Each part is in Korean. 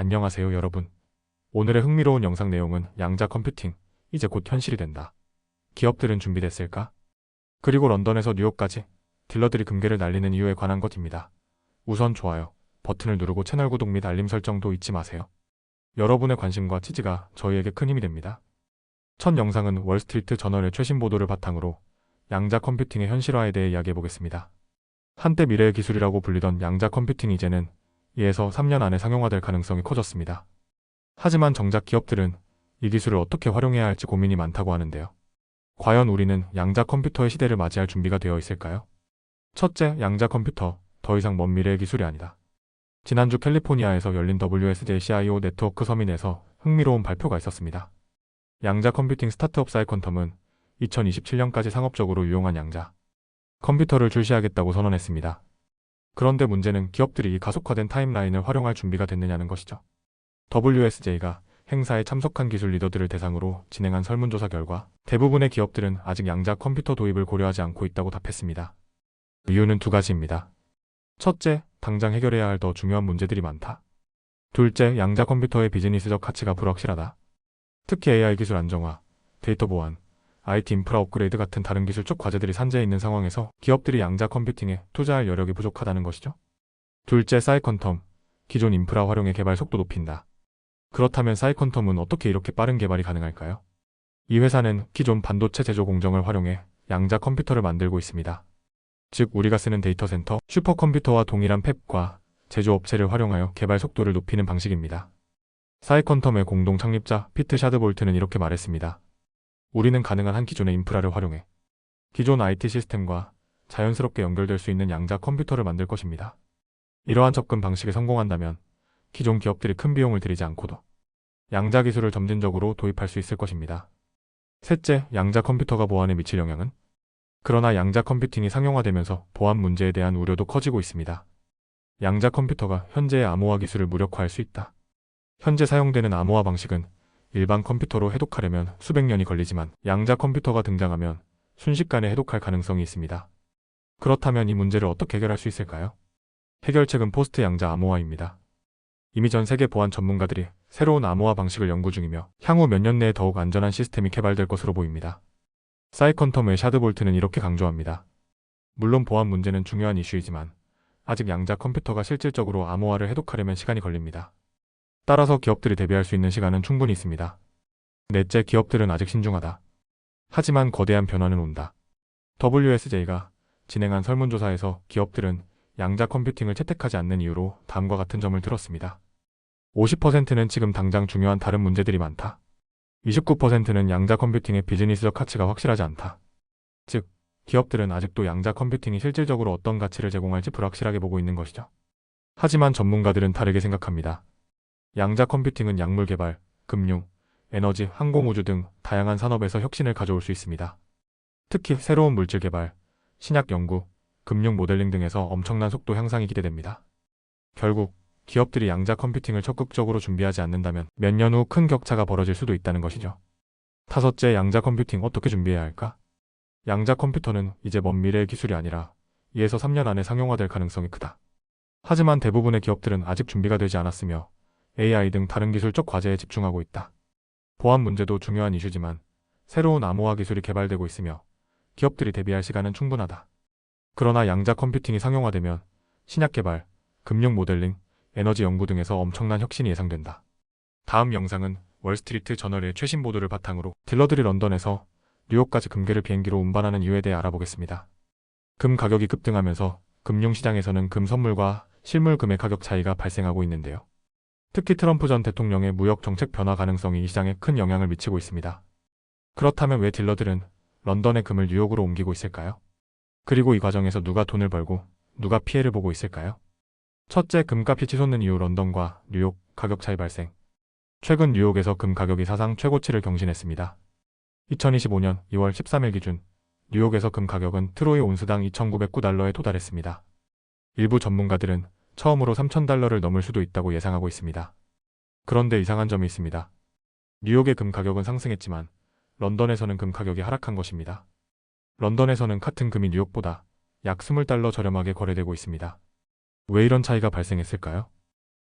안녕하세요 여러분. 오늘의 흥미로운 영상 내용은 양자 컴퓨팅, 이제 곧 현실이 된다. 기업들은 준비됐을까? 그리고 런던에서 뉴욕까지 딜러들이 금괴를 날리는 이유에 관한 것입니다. 우선 좋아요, 버튼을 누르고 채널 구독 및 알림 설정도 잊지 마세요. 여러분의 관심과 지지가 저희에게 큰 힘이 됩니다. 첫 영상은 월스트리트 저널의 최신 보도를 바탕으로 양자 컴퓨팅의 현실화에 대해 이야기해 보겠습니다. 한때 미래의 기술이라고 불리던 양자 컴퓨팅이 이제는 2에서 3년 안에 상용화될 가능성이 커졌습니다. 하지만 정작 기업들은 이 기술을 어떻게 활용해야 할지 고민이 많다고 하는데요. 과연 우리는 양자 컴퓨터의 시대를 맞이할 준비가 되어 있을까요? 첫째, 양자 컴퓨터. 더 이상 먼 미래의 기술이 아니다. 지난주 캘리포니아에서 열린 WSJ CIO 네트워크 서밋에서 흥미로운 발표가 있었습니다. 양자 컴퓨팅 스타트업 사이컨텀은 2027년까지 상업적으로 유용한 양자 컴퓨터를 출시하겠다고 선언했습니다. 그런데 문제는 기업들이 이 가속화된 타임라인을 활용할 준비가 됐느냐는 것이죠. WSJ가 행사에 참석한 기술 리더들을 대상으로 진행한 설문조사 결과 대부분의 기업들은 아직 양자 컴퓨터 도입을 고려하지 않고 있다고 답했습니다. 이유는 두 가지입니다. 첫째, 당장 해결해야 할 더 중요한 문제들이 많다. 둘째, 양자 컴퓨터의 비즈니스적 가치가 불확실하다. 특히 AI 기술 안정화, 데이터 보안, IT 인프라 업그레이드 같은 다른 기술적 과제들이 산재해 있는 상황에서 기업들이 양자 컴퓨팅에 투자할 여력이 부족하다는 것이죠. 둘째, 사이컨텀, 기존 인프라 활용의 개발 속도 높인다. 그렇다면 사이컨텀은 어떻게 이렇게 빠른 개발이 가능할까요? 이 회사는 기존 반도체 제조 공정을 활용해 양자 컴퓨터를 만들고 있습니다. 즉, 우리가 쓰는 데이터 센터, 슈퍼컴퓨터와 동일한 팹과 제조업체를 활용하여 개발 속도를 높이는 방식입니다. 사이컨텀의 공동 창립자 피트 샤드볼트는 이렇게 말했습니다. 우리는 가능한 한 기존의 인프라를 활용해 기존 IT 시스템과 자연스럽게 연결될 수 있는 양자 컴퓨터를 만들 것입니다. 이러한 접근 방식에 성공한다면 기존 기업들이 큰 비용을 들이지 않고도 양자 기술을 점진적으로 도입할 수 있을 것입니다. 셋째, 양자 컴퓨터가 보안에 미칠 영향은? 그러나 양자 컴퓨팅이 상용화되면서 보안 문제에 대한 우려도 커지고 있습니다. 양자 컴퓨터가 현재의 암호화 기술을 무력화할 수 있다. 현재 사용되는 암호화 방식은 일반 컴퓨터로 해독하려면 수백 년이 걸리지만 양자 컴퓨터가 등장하면 순식간에 해독할 가능성이 있습니다. 그렇다면 이 문제를 어떻게 해결할 수 있을까요? 해결책은 포스트 양자 암호화입니다. 이미 전 세계 보안 전문가들이 새로운 암호화 방식을 연구 중이며 향후 몇 년 내에 더욱 안전한 시스템이 개발될 것으로 보입니다. 사이컨텀의 샤드볼트는 이렇게 강조합니다. 물론 보안 문제는 중요한 이슈이지만 아직 양자 컴퓨터가 실질적으로 암호화를 해독하려면 시간이 걸립니다. 따라서 기업들이 대비할 수 있는 시간은 충분히 있습니다. 넷째, 기업들은 아직 신중하다. 하지만 거대한 변화는 온다. WSJ가 진행한 설문조사에서 기업들은 양자 컴퓨팅을 채택하지 않는 이유로 다음과 같은 점을 들었습니다. 50%는 지금 당장 중요한 다른 문제들이 많다. 29%는 양자 컴퓨팅의 비즈니스적 가치가 확실하지 않다. 즉, 기업들은 아직도 양자 컴퓨팅이 실질적으로 어떤 가치를 제공할지 불확실하게 보고 있는 것이죠. 하지만 전문가들은 다르게 생각합니다. 양자 컴퓨팅은 약물 개발, 금융, 에너지, 항공우주 등 다양한 산업에서 혁신을 가져올 수 있습니다. 특히 새로운 물질 개발, 신약 연구, 금융 모델링 등에서 엄청난 속도 향상이 기대됩니다. 결국 기업들이 양자 컴퓨팅을 적극적으로 준비하지 않는다면 몇 년 후 큰 격차가 벌어질 수도 있다는 것이죠. 다섯째, 양자 컴퓨팅 어떻게 준비해야 할까? 양자 컴퓨터는 이제 먼 미래의 기술이 아니라 2에서 3년 안에 상용화될 가능성이 크다. 하지만 대부분의 기업들은 아직 준비가 되지 않았으며 AI 등 다른 기술적 과제에 집중하고 있다. 보안 문제도 중요한 이슈지만 새로운 암호화 기술이 개발되고 있으며 기업들이 대비할 시간은 충분하다. 그러나 양자 컴퓨팅이 상용화되면 신약 개발, 금융 모델링, 에너지 연구 등에서 엄청난 혁신이 예상된다. 다음 영상은 월스트리트 저널의 최신 보도를 바탕으로 딜러들이 런던에서 뉴욕까지 금괴를 비행기로 운반하는 이유에 대해 알아보겠습니다. 금 가격이 급등하면서 금융시장에서는 금 선물과 실물 금의 가격 차이가 발생하고 있는데요. 특히 트럼프 전 대통령의 무역 정책 변화 가능성이 이 시장에 큰 영향을 미치고 있습니다. 그렇다면 왜 딜러들은 런던의 금을 뉴욕으로 옮기고 있을까요? 그리고 이 과정에서 누가 돈을 벌고 누가 피해를 보고 있을까요? 첫째, 금값이 치솟는 이후 런던과 뉴욕 가격 차이 발생. 최근 뉴욕에서 금 가격이 사상 최고치를 경신했습니다. 2025년 2월 13일 기준 뉴욕에서 금 가격은 트로이 온스당 2,909달러에 도달했습니다. 일부 전문가들은 처음으로 3,000달러를 넘을 수도 있다고 예상하고 있습니다. 그런데 이상한 점이 있습니다. 뉴욕의 금 가격은 상승했지만 런던에서는 금 가격이 하락한 것입니다. 런던에서는 같은 금이 뉴욕보다 약 20달러 저렴하게 거래되고 있습니다. 왜 이런 차이가 발생했을까요?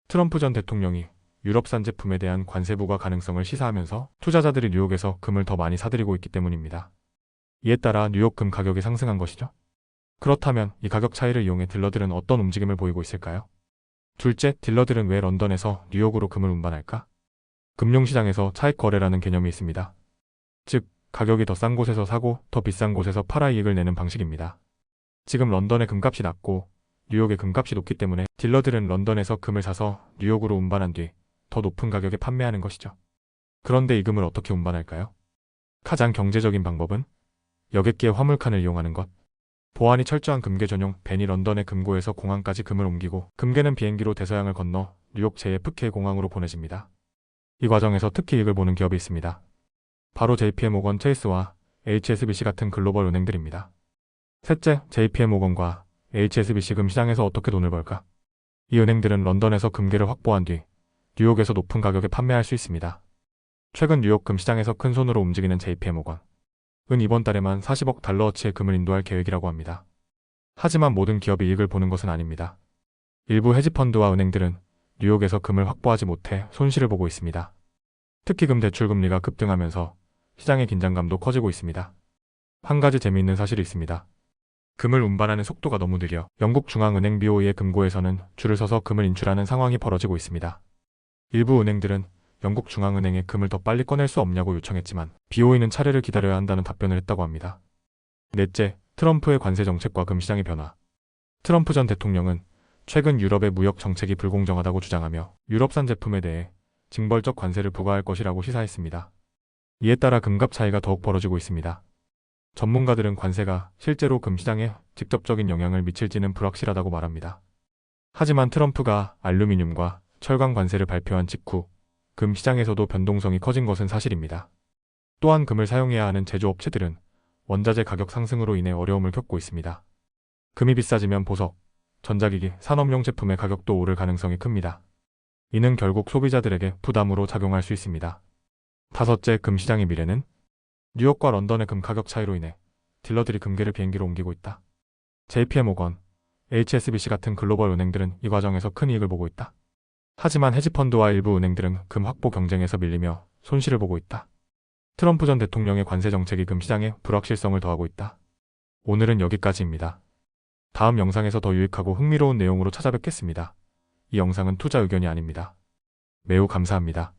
트럼프 전 대통령이 유럽산 제품에 대한 관세 부과 가능성을 시사하면서 투자자들이 뉴욕에서 금을 더 많이 사들이고 있기 때문입니다. 이에 따라 뉴욕 금 가격이 상승한 것이죠. 그렇다면 이 가격 차이를 이용해 딜러들은 어떤 움직임을 보이고 있을까요? 둘째, 딜러들은 왜 런던에서 뉴욕으로 금을 운반할까? 금융시장에서 차익 거래라는 개념이 있습니다. 즉, 가격이 더 싼 곳에서 사고 더 비싼 곳에서 팔아 이익을 내는 방식입니다. 지금 런던의 금값이 낮고 뉴욕의 금값이 높기 때문에 딜러들은 런던에서 금을 사서 뉴욕으로 운반한 뒤 더 높은 가격에 판매하는 것이죠. 그런데 이 금을 어떻게 운반할까요? 가장 경제적인 방법은 여객기의 화물칸을 이용하는 것. 보안이 철저한 금괴 전용 벤이 런던의 금고에서 공항까지 금을 옮기고 금괴는 비행기로 대서양을 건너 뉴욕 JFK 공항으로 보내집니다. 이 과정에서 특히 이익을 보는 기업이 있습니다. 바로 JPM모건 체이스와 HSBC 같은 글로벌 은행들입니다. 셋째, JPM모건과 HSBC 금 시장에서 어떻게 돈을 벌까? 이 은행들은 런던에서 금괴를 확보한 뒤 뉴욕에서 높은 가격에 판매할 수 있습니다. 최근 뉴욕 금 시장에서 큰 손으로 움직이는 JPM모건. 은 이번 달에만 40억 달러어치의 금을 인도할 계획이라고 합니다. 하지만 모든 기업이 이익을 보는 것은 아닙니다. 일부 헤지펀드와 은행들은 뉴욕에서 금을 확보하지 못해 손실을 보고 있습니다. 특히 금 대출 금리가 급등하면서 시장의 긴장감도 커지고 있습니다. 한 가지 재미있는 사실이 있습니다. 금을 운반하는 속도가 너무 느려 영국 중앙은행 BOE의 금고에서는 줄을 서서 금을 인출하는 상황이 벌어지고 있습니다. 일부 은행들은 영국 중앙은행에 금을 더 빨리 꺼낼 수 없냐고 요청했지만 BOE는 차례를 기다려야 한다는 답변을 했다고 합니다. 넷째, 트럼프의 관세 정책과 금 시장의 변화. 트럼프 전 대통령은 최근 유럽의 무역 정책이 불공정하다고 주장하며 유럽산 제품에 대해 징벌적 관세를 부과할 것이라고 시사했습니다. 이에 따라 금값 차이가 더욱 벌어지고 있습니다. 전문가들은 관세가 실제로 금 시장에 직접적인 영향을 미칠지는 불확실하다고 말합니다. 하지만 트럼프가 알루미늄과 철강 관세를 발표한 직후 금 시장에서도 변동성이 커진 것은 사실입니다. 또한 금을 사용해야 하는 제조업체들은 원자재 가격 상승으로 인해 어려움을 겪고 있습니다. 금이 비싸지면 보석, 전자기기, 산업용 제품의 가격도 오를 가능성이 큽니다. 이는 결국 소비자들에게 부담으로 작용할 수 있습니다. 다섯째, 금 시장의 미래는 뉴욕과 런던의 금 가격 차이로 인해 딜러들이 금괴를 비행기로 옮기고 있다. JPM모건, HSBC 같은 글로벌 은행들은 이 과정에서 큰 이익을 보고 있다. 하지만 헤지펀드와 일부 은행들은 금 확보 경쟁에서 밀리며 손실을 보고 있다. 트럼프 전 대통령의 관세 정책이 금 시장에 불확실성을 더하고 있다. 오늘은 여기까지입니다. 다음 영상에서 더 유익하고 흥미로운 내용으로 찾아뵙겠습니다. 이 영상은 투자 의견이 아닙니다. 매우 감사합니다.